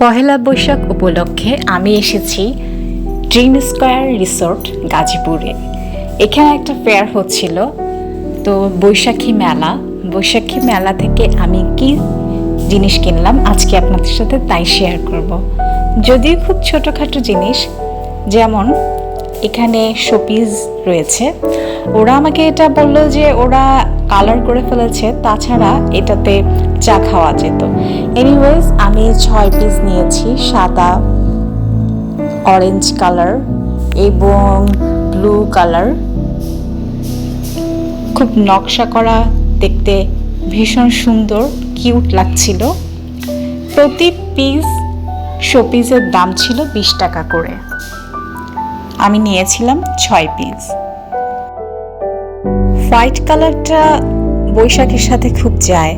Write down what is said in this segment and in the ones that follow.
পহেলা বৈশাখ উপলক্ষে আমি এসেছি ড্রিম স্কোয়ার রিসোর্ট গাজীপুরে। এখানে একটা ফেয়ার হচ্ছিল। তো বৈশাখী মেলা। বৈশাখী মেলা থেকে আমি কি জিনিস কিনলাম আজকে আপনাদের সাথে তাই শেয়ার করব। যদিও খুব ছোটোখাটো জিনিস, যেমন এখানে শোপিস রয়েছে। ওরা আমাকে এটা বলল যে ওরা কালার করে ফেলেছে, তাছাড়া এটাতে চা খাওয়া যেত। এনিওয়েজ আমি ছয় পিস নিয়েছি, সাদা অরেঞ্জ কালার এবং ব্লু কালার খুব নকশা করা, দেখতে ভীষণ সুন্দর কিউট লাগছিল। প্রতি পিস শোপিসের দাম ছিল বিশ টাকা করে। আমি নিয়েছিলাম ছয় পিস হোয়াইট কালারটা বৈশাখের সাথে খুব যায়,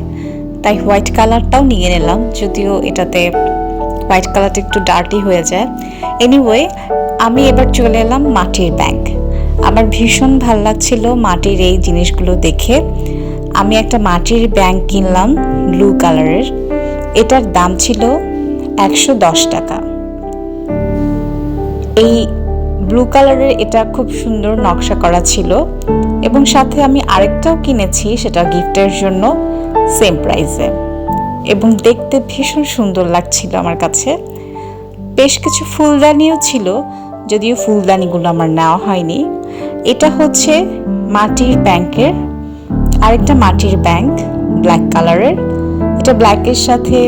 তাই হোয়াইট কালারটাও নিয়ে নিলাম, যদিও এটাতে হোয়াইট কালারটা একটু ডার্টি হয়ে যায়। এনিওয়ে আমি এবার চলে এলাম মাটির ব্যাগ আমার ভীষণ ভালো লাগছিল মাটির এই জিনিসগুলো দেখে। আমি একটা মাটির ব্যাগ কিনলাম ব্লু কালারের এটার দাম ছিল একশো দশ টাকা। এই ব্লু কালারের এটা খুব সুন্দর নকশা করা ছিল এবং সাথে আমি আরেকটাও কিনেছি, সেটা গিফটের জন্য সেম প্রাইসে এবং দেখতে ভীষণ সুন্দর লাগছিল আমার কাছে। বেশ কিছু ফুলদানিও ছিল, যদিও ফুলদানিগুলো আমার নেওয়া হয়নি। এটা হচ্ছে মাটির ব্যাংকের, আরেকটা মাটির ব্যাংক ব্ল্যাক কালারের। এটা ব্ল্যাকের সাথে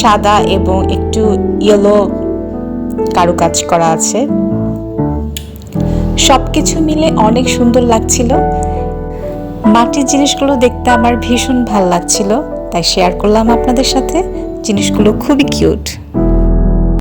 সাদা এবং একটু ইয়েলো কারুকাজ করা আছে। সব কিছু মিলে অনেক সুন্দর লাগছিল। মাটির জিনিসগুলো দেখতে আমার ভীষণ ভালো লাগছিল, তাই শেয়ার করলাম আপনাদের সাথে। জিনিসগুলো খুবই কিউট